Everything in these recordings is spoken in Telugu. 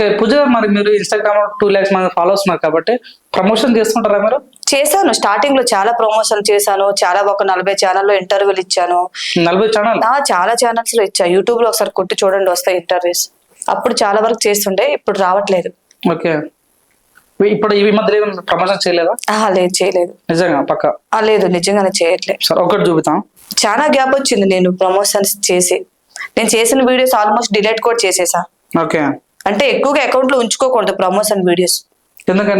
ఓకే పూజ మరి మీరు ఇన్స్టాగ్రామ్ టూ ల్యాక్స్ మంది ఫాలోవర్స్ ఉన్నారు కాబట్టి ప్రమోషన్ చేస్తుంటారా మీరు? చేశాను. స్టార్టింగ్లో చాలా ప్రమోషన్ చేశాను. చాలా ఒక నలభై ఛానల్లో ఇంటర్వ్యూలు ఇచ్చాను. నలభై ఛానల్ ఆ, చాలా ఛానల్స్లో ఇచ్చా. యూట్యూబ్లో ఒకసారి కొట్టి చూడండి వస్తాయి ఇంటర్వ్యూస్ అప్పుడు చాలా వరకు చేస్తుండే ఇప్పుడు రావట్లేదు. ఓకే. ఇప్పుడు ఈ మధ్యలో ప్రమోషన్ చేయలేదా? లేదు చేయలేదు. నిజంగా పక్క? లేదు నిజంగానే చేయట్లేదు సరే ఒకటి చూపిస్తాం చాలా గ్యాప్ వచ్చింది నేను ప్రమోషన్స్ చేసి. నేను చేసిన వీడియోస్ ఆల్మోస్ట్ డిలీట్ కూడా చేసేసా. ఓకే. అంటే ఎక్కువగా అకౌంట్లో ఉంచుకోకూడదు ప్రమోషన్ వీడియోస్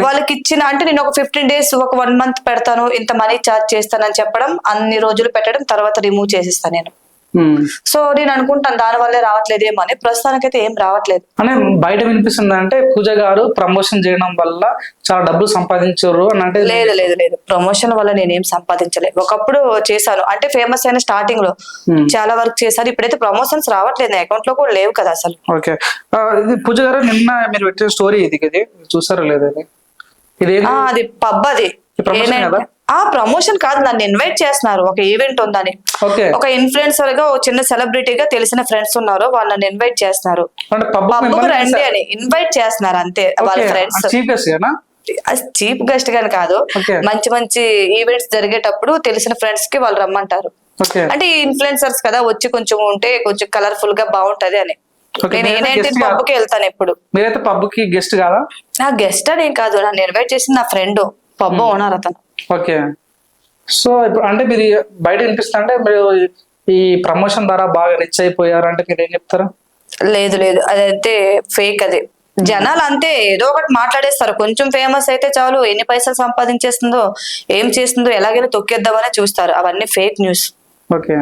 వాళ్ళకి ఇచ్చిన అంటే నేను ఒక ఫిఫ్టీన్ డేస్ ఒక వన్ మంత్ పెడతాను ఇంత మనీ చార్జ్ చేస్తానని చెప్పడం అన్ని రోజులు పెట్టడం తర్వాత రిమూవ్ చేసేస్తాను నేను. సో నేను అనుకుంటాను దాని వల్లే రావట్లేదేమో అని. ప్రస్తుతానికైతే ఏం రావట్లేదు. అంటే బయట వినిపిస్తుంది అంటే పూజ గారు ప్రమోషన్ చేయడం వల్ల చాలా డబ్బులు సంపాదించారు అని అంటే లేదు లేదు లేదు. ప్రమోషన్ వల్ల నేనేం సంపాదించలేదు. ఒకప్పుడు చేశాను. అంటే ఫేమస్ అయిన స్టార్టింగ్లో Hmm. చాలా వర్క్ చేశాను ఇప్పుడైతే ప్రమోషన్స్ రావట్లేదు. నా అకౌంట్లో కూడా లేవు కదా అసలు. ఓకే ఇది పూజ గారు నిన్న మీరు పెట్టిన స్టోరీ ఇది ఇది చూసారో లేదు ఇది అది పబ్ అది. ఆ ప్రమోషన్ కాదు నన్ను ఇన్వైట్ చేస్తున్నారు. ఒక ఈవెంట్ ఉందని. ఒక ఇన్ఫ్లుయెన్సర్గా ఒక చిన్న సెలబ్రిటీగా తెలిసిన ఫ్రెండ్స్ ఉన్నారు. వాళ్ళని ఇన్వైట్ చేస్తున్నారు. పబ్బుకు రండి అని. ఇన్వైట్ చేస్తున్నారు అంతే వాళ్ళ ఫ్రెండ్స్ చీప్ గెస్ట్ గాని? కాదు. మంచి మంచి ఈవెంట్స్ జరిగేటప్పుడు తెలిసిన ఫ్రెండ్స్కి వాళ్ళు రమ్మంటారు. అంటే ఈ ఇన్ఫ్లుయెన్సర్స్ కదా వచ్చి కొంచెం ఉంటే కొంచెం కలర్ఫుల్గా బాగుంటది అని. నేనైతే పబ్బుకి వెళ్తాను ఎప్పుడు. మీరైతే పబ్కి గెస్ట్ కాదా? నా గెస్ట్ అని కాదు. నన్ను ఇన్వైట్ చేసింది నా ఫ్రెండ్ పబ్బు ఓనర్ అతను. ఓకే. సో ఇప్పుడు అంటే మీరు బయట వినిపిస్తుంది అంటే మీరు ఈ ప్రమోషన్ ద్వారా బాగా రిచ్ అయిపోయారు అంటే మీరు ఏం చెప్తారు? లేదు లేదు. అదైతే ఫేక్ అది. జనాలు అంతే ఏదో ఒకటి మాట్లాడేస్తారు. కొంచెం ఫేమస్ అయితే చాలు. ఎన్ని పైసలు సంపాదించేస్తుందో ఏం చేస్తుందో ఎలాగైనా తొక్కేద్దామని చూస్తారు. అవన్నీ fake news. Okay.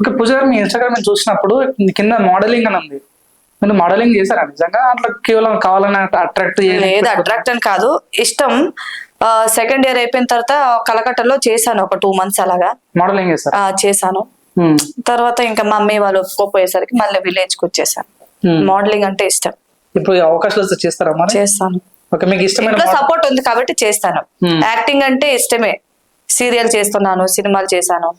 Okay Pooja garu మీ ఇన్స్టాగ్రామ్ చూసినప్పుడు కింద మోడలింగ్ అని ఉంది. మీరు మోడలింగ్ చేశారా? నిజంగా అట్లా కేవలం కావాలని అట్రాక్ట్ లేదు అట్రాక్ట్ అని కాదు. ఇష్టం సెకండ్ ఇయర్ అయిపోయిన తర్వాత కలకట్టలో చేశాను ఒక టూ మంత్స్ అలాగా. మోడలింగ్ చేశాను. ఉమ్, తర్వాత ఇంకా మమ్మీ వాళ్ళు ఒప్పుకోపోయేసరికి మళ్ళీ విలేజ్కి వచ్చేసాను. మోడలింగ్ అంటే ఇష్టం. ఇప్పుడు అవకాశాలు చేస్తారా చేస్తాను. ఇంట్లో సపోర్ట్ ఉంది కాబట్టి చేస్తాను. Hmm. యాక్టింగ్ అంటే ఇష్టమే. సీరియల్ చేస్తున్నాను సినిమాలు చేశాను.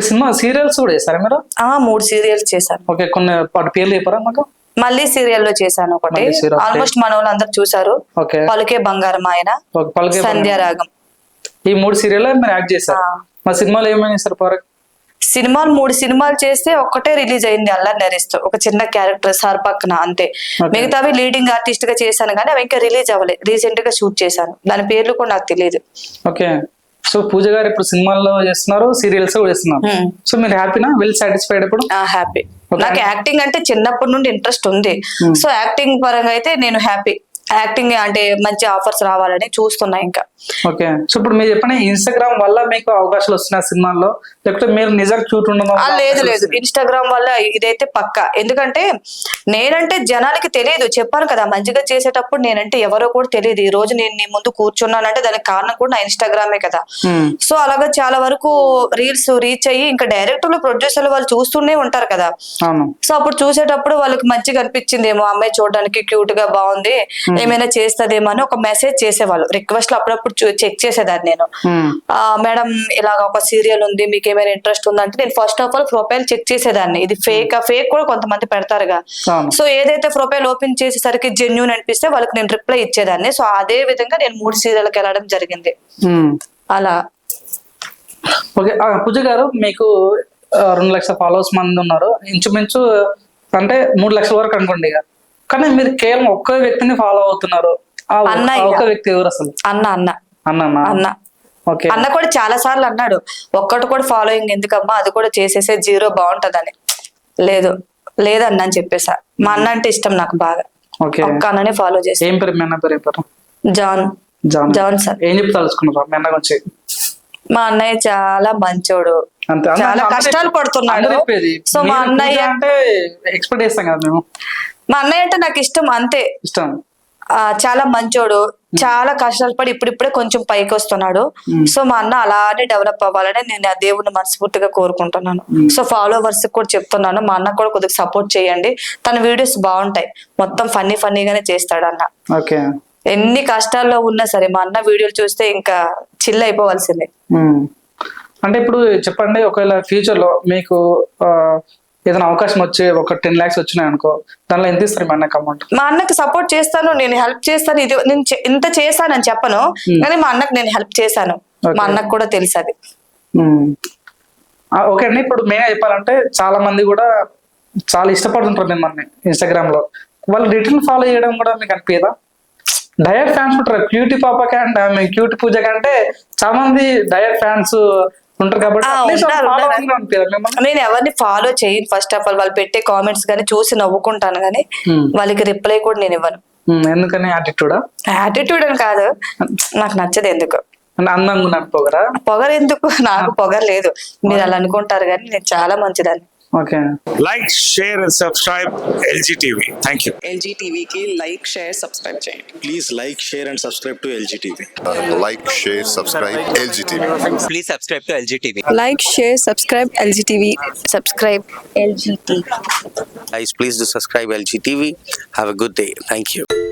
సినిమా సీరియల్స్ కూడా చేస్తారా మీరు? ఆ మూడు సీరియల్స్ చేశాను. ఓకే కొన్ని పేర్లు చెప్పారా మాకు? మళ్ళీ సీరియల్లో చేశాను ఒకటి. ఆల్మోస్ట్ మన వాళ్ళు అందరు చూసారు పలుకే బంగారం ఆయన. సంధ్యారాగం. ఈ మూడు సీరియల్ మీరు యాక్ట్ చేశారు? ఆ. మా సినిమాలో ఏమైనా పవర్? సినిమాలు మూడు సినిమాలు చేస్తే ఒక్కటే రిలీజ్ అయింది అల్లరి నరేష్తో. ఒక చిన్న క్యారెక్టర్ సార్ పక్కన అంతే. మిగతావి లీడింగ్ ఆర్టిస్ట్గా చేశాను కానీ అవి ఇంకా రిలీజ్ అవ్వలేదు రీసెంట్గా షూట్ చేశాను. దాని పేర్లు కూడా నాకు తెలియదు ఓకే. సో పూజ గారు ఇప్పుడు సినిమాల్లో చేస్తున్నారు సీరియల్స్ కూడా చేస్తున్నారు. సో మీరు హ్యాపీనా వెల్ సాటిస్ఫైడ్ ఇప్పుడు హ్యాపీ. నాకు యాక్టింగ్ అంటే చిన్నప్పటి నుండి ఇంట్రెస్ట్ ఉంది. Hmm. సో యాక్టింగ్ పరంగా అయితే నేను హ్యాపీ. యాక్టింగ్ అంటే మంచి ఆఫర్స్ రావాలని చూస్తున్నా ఇంకా. ఓకే సో ఇప్పుడు మీరు చెప్పిన ఇన్స్టాగ్రామ్ వల్ల మీకు అవకాశాలు వస్తున్నాయి సినిమాల్లో. లేకపోతే మీరు నిజంగా క్యూట్ ఉండడం లేదు లేదు? ఇన్స్టాగ్రామ్ వల్ల ఇదైతే పక్క. ఎందుకంటే నేనంటే జనాలకి తెలియదు. చెప్పాను కదా మంచిగా చేసేటప్పుడు నేనంటే ఎవరో కూడా తెలియదు. ఈ రోజు నేను నీ ముందు కూర్చున్నానంటే దానికి కారణం కూడా నా ఇన్స్టాగ్రామే కదా. సో అలాగా చాలా వరకు రీల్స్ రీచ్ అయ్యి ఇంకా డైరెక్టర్లు ప్రొడ్యూసర్లు వాళ్ళు చూస్తూనే ఉంటారు కదా. సో అప్పుడు చూసేటప్పుడు వాళ్ళకి మంచిగా అనిపించింది ఏమో అమ్మాయి చూడడానికి క్యూట్గా బాగుంది ఏమైనా చేస్తదేమో అని ఒక మెసేజ్ చేసేవాళ్ళు. రిక్వెస్ట్ అప్పుడప్పుడు చెక్ చేసేదాన్ని నేను. మేడం ఇలాగ ఒక సీరియల్ ఉంది మీకు ఏమైనా ఇంట్రెస్ట్ ఉందంటే నేను first of all profile check చేసేదాన్ని. ఇది ఫేక్ ఫేక్ కూడా కొంతమంది పెడతారుగా. సో ఏదైతే ప్రొఫైల్ ఓపెన్ చేసేసరికి జెన్యున్ అనిపిస్తే వాళ్ళకి నేను రిప్లై ఇచ్చేదాన్ని. సో అదే విధంగా నేను మూడు సీరియల్కి వెళ్ళడం జరిగింది. Hmm. అలా. ఓకే. ఆ, పూజ గారు మీకు ఆ, రెండు లక్షల ఫాలోవర్స్ మంది ఉన్నారు. ఇంచుమించు అంటే మూడు లక్షల వరకు అనుకోండి ఇక. కానీ మీరు కేవలం ఒక్క వ్యక్తిని ఫాలో అవుతున్నారు. ఆ ఒక్క-. ఆ ఒక్క వ్యక్తి ఎవరు అసలు? అన్న అన్న. అన్న అన్న. అన్న కూడా చాలా సార్లు అన్నాడు ఒక్కటి కూడా ఫాలోయింగ్ ఎందుకమ్మా? అది కూడా చేసేసే జీరో బాగుంటదని. లేదు లేదన్న అని చెప్పేసా. మా అన్న అంటే ఇష్టం నాకు బాగా. ఓకే. ఒక్క అన్ననే ఫాలో చేసి ఏం పేరు పేరు జాన్. జాన్. జాన్ సార్. ఏం మీ అన్న గురించి. మా అన్నయ్య చాలా మంచోడు. చాలా కష్టాలు. పడుతున్నాడు. సో మా అన్నయ్య అంటే ఎక్స్పెక్ట్ చేస్తాం కదా మేము. మా అన్నయ్య అంటే నాకు ఇష్టం అంతే. ఇష్టం. చాలా మంచోడు. చాలా కష్టాలు పడి ఇప్పుడిప్పుడే కొంచెం పైకి వస్తున్నాడు. సో మా అన్న అలానే డెవలప్ అవ్వాలని నేను ఆ దేవుడిని మనస్ఫూర్తిగా కోరుకుంటున్నాను. సో ఫాలోవర్స్ కూడా చెప్తున్నాను. మా అన్న కూడా కొద్దిగా సపోర్ట్ చేయండి. తన వీడియోస్ బాగుంటాయి. మొత్తం ఫన్నీ ఫన్నీగానే చేస్తాడు అన్న. ఓకే. ఎన్ని కష్టాల్లో ఉన్నా సరే మా అన్న వీడియోలు చూస్తే ఇంకా చిల్ అయిపోవాల్సిందే. అంటే ఇప్పుడు చెప్పండి ఒకవేళ ఫ్యూచర్లో మీకు ఏదైనా అవకాశం వచ్చి ఒక టెన్ లాక్స్ వచ్చినాయి అనుకో దానిలో ఎంత ఇస్తారు మీ అన్నకి అమౌంట్? మా అన్నకి సపోర్ట్ చేస్తాను నేను హెల్ప్ చేస్తాను ఇది నేను ఇంత చేశానని చెప్పను కానీ మా అన్నకి నేను హెల్ప్ చేశాను. మా. అన్నకు కూడా తెలుసు అది. ఓకే అండి ఇప్పుడు మెయిన్ చెప్పాలంటే చాలా మంది కూడా చాలా ఇష్టపడుతుంటారు మిమ్మల్ని ఇన్స్టాగ్రామ్లో వాళ్ళు రిటర్న్ ఫాలో చేయడం కూడా మీకు అనిపించదా డయట్ ఫ్యాన్స్ ఉంటారు క్యూటీ పాపకి అండ్ క్యూటీ పూజ కంటే చాలా మంది డయట్ ఫ్యాన్స్ ఉంటారు కాబట్టి నేను ఎవరిని ఫాలో చేయను. ఫస్ట్ ఆఫ్ ఆల్ వాళ్ళు పెట్టే కామెంట్స్ కానీ చూసి నవ్వుకుంటాను కానీ. వాళ్ళకి రిప్లై కూడా నేను ఇవ్వను. ఎందుకని యాటిట్యూడా యాటిట్యూడ్ అని కాదు. నాకు నచ్చదు ఎందుకు? అందంగా పోగరా? పొగరు ఎందుకు? నాకు పొగరు లేదు. మీరు అలా అనుకుంటారు కానీ నేను చాలా మంచిదాన్ని. Okay like share and subscribe L G TV thank you L G TV की लाइक शेयर सब्सक्राइब चाहिए। Please like share and subscribe to L G TV like share subscribe L G TV please subscribe to L G TV like share subscribe L G TV subscribe L G TV guys please do subscribe lgtv have a good day. Thank you.